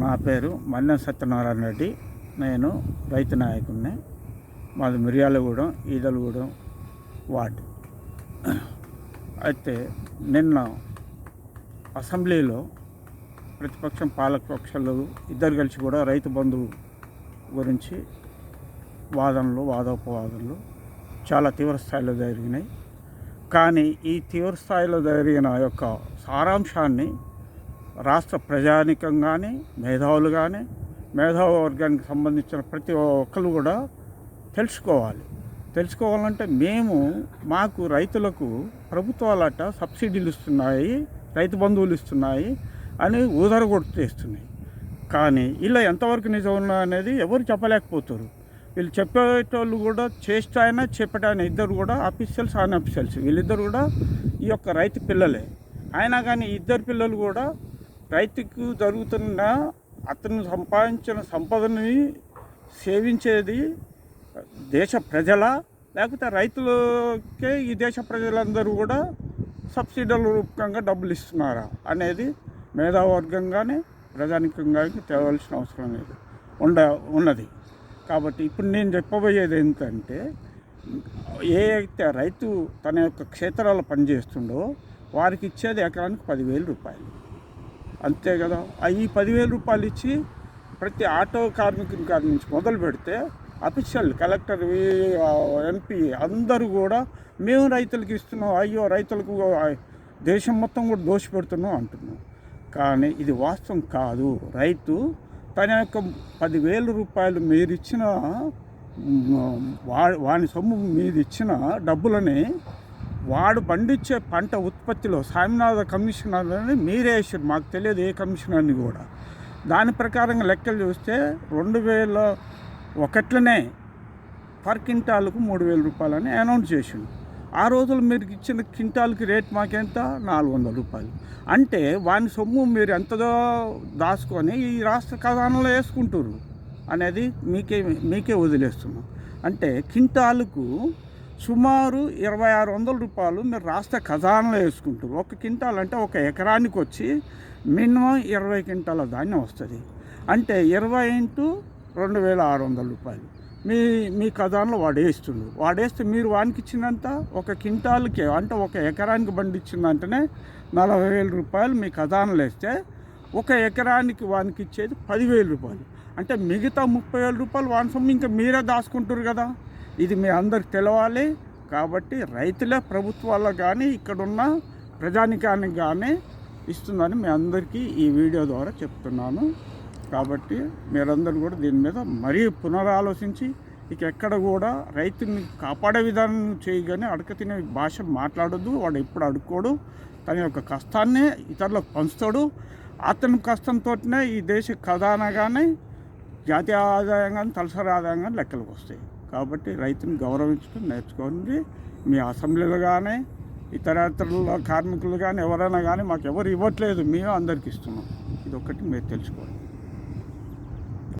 నా పేరు మన్న సత్యనారాయణ రెడ్డి. నేను రైతు నాయకుడిని. మాది మిర్యాలగూడెం ఈదలగూడెం వార్డ్. అయితే నిన్న అసెంబ్లీలో ప్రతిపక్షం పాలకపక్షాలు ఇద్దరు కలిసి కూడా రైతు బంధువు గురించి వాదనలు వాదోపవాదనలు చాలా తీవ్రస్థాయిలో జరిగినాయి. కానీ ఈ తీవ్రస్థాయిలో జరిగిన యొక్క సారాంశాన్ని రాష్ట్ర ప్రజానికం కానీ మేధావులు కానీ మేధావు వర్గానికి సంబంధించిన ప్రతి ఒక్కరు కూడా తెలుసుకోవాలి. తెలుసుకోవాలంటే మేము మాకు రైతులకు ప్రభుత్వాలట సబ్సిడీలు ఇస్తున్నాయి రైతు బంధువులు ఇస్తున్నాయి అని ఊదరగొట్టేస్తున్నాయి కానీ ఇలా ఎంతవరకు నిజం ఉన్నా అనేది ఎవరు చెప్పలేకపోతారు. వీళ్ళు చెప్పేటోళ్ళు కూడా చేష్ట అయినా చెప్పటాయన ఇద్దరు కూడా అఫీషియల్స్ అన్ అఫీషియల్స్ వీళ్ళిద్దరు కూడా ఈ యొక్క రైతు పిల్లలే. అయినా కానీ ఇద్దరు పిల్లలు కూడా రైతుకు జరుగుతున్న అతను సంపాదించిన సంపదని సేవించేది దేశ ప్రజల లేకపోతే రైతులకే ఈ దేశ ప్రజలందరూ కూడా సబ్సిడీల రూపకంగా డబ్బులు ఇస్తున్నారా అనేది మేధావర్గంగానే ప్రజానికంగా తేవాల్సిన అవసరం లేదు. ఉండ ఉన్నది. కాబట్టి ఇప్పుడు నేను చెప్పబోయేది ఏంటంటే ఏ అయితే రైతు తన యొక్క క్షేత్రాలు పనిచేస్తుండో వారికి ఇచ్చేది ఎకరానికి పదివేల రూపాయలు. అంతే కదా. ఆ ఈ పదివేల రూపాయలు ఇచ్చి ప్రతి ఆటో కార్మికుని కాడి నుంచి మొదలు పెడితే అఫీషియల్ కలెక్టర్ ఎంపీ అందరూ కూడా మేము రైతులకు ఇస్తున్నాం అయ్యో రైతులకు దేశం మొత్తం కూడా దోషి పెడుతున్నాం అంటున్నాం. కానీ ఇది వాస్తవం కాదు. రైతు తన యొక్క పదివేల రూపాయలు మీరు ఇచ్చిన వా వాని సొమ్ము మీరు ఇచ్చిన డబ్బులని వాడు పండించే పంట ఉత్పత్తిలో స్వామినాథ కమిషనర్ అని మీరే వేసారు. మాకు తెలియదు ఏ కమిషనర్ని కూడా. దాని ప్రకారంగా లెక్కలు చూస్తే రెండు వేల ఒకట్లనే పర్ క్వింటాల్కు మూడు వేల రూపాయలని అనౌన్స్ చేసిండు. ఆ రోజులు మీరు ఇచ్చిన క్వింటాల్కి రేట్ మాకెంత? నాలుగు వందల రూపాయలు. అంటే వాని సొమ్ము మీరు ఎంతదో దాచుకొని ఈ రాష్ట్ర ఖజానాలో వేసుకుంటారు అనేది మీకే మీకే వదిలేస్తున్నాం. అంటే క్వింటాల్కు సుమారు ఇరవై ఆరు వందల రూపాయలు మీరు రాష్ట్ర ఖజానాలో వేసుకుంటారు. ఒక క్వింటాల్ అంటే ఒక ఎకరానికి వచ్చి మినిమం ఇరవై క్వింటాల ధాన్యం వస్తుంది. అంటే ఇరవై ఇంటూ రెండు వేల ఆరు వందల రూపాయలు. మీ మీ ఖజానాలో వాడేస్తుండ్రు వాడేస్తే మీరు వానికిచ్చినంత ఒక క్వింటాల్కి అంటే ఒక ఎకరానికి బండి ఇచ్చిందంటేనే నలభై వేల రూపాయలు మీ ఖజానాలు వేస్తే ఒక ఎకరానికి వానికి ఇచ్చేది పదివేల రూపాయలు. అంటే మిగతా ముప్పై వేల రూపాయలు వాని సొమ్ము ఇంకా మీరే దాచుకుంటారు కదా. ఇది మీ అందరికి తెలవాలి. కాబట్టి రైతులే ప్రభుత్వాలకు కానీ ఇక్కడున్న ప్రజానికానికి కానీ ఇస్తుందని మీ అందరికీ ఈ వీడియో ద్వారా చెప్తున్నాను. కాబట్టి మీరందరూ కూడా దీని మీద మరీ పునరాలోచించి ఇక ఎక్కడ కూడా రైతుని కాపాడే విధానం చేయగానే అడక తినే భాష మాట్లాడద్దు. వాడు ఎప్పుడు అడుక్కోడు. తన యొక్క కష్టాన్నే ఇతరులకు పంచుతాడు. అతని కష్టంతోనే ఈ దేశ ఖజానాగానే జాతీయ ఆదాయం కానీ తలసరి ఆదాయం కానీ లెక్కలకు వస్తాయి. కాబట్టి రైతుని గౌరవించడం నేర్చుకోండి. మీ అసెంబ్లీలు కానీ ఇతర కార్మికులు కానీ ఎవరైనా కానీ మాకు ఎవరు ఇవ్వట్లేదు మేము అందరికి ఇస్తున్నాం. ఇది ఒక్కటి మీరు తెలుసుకోండి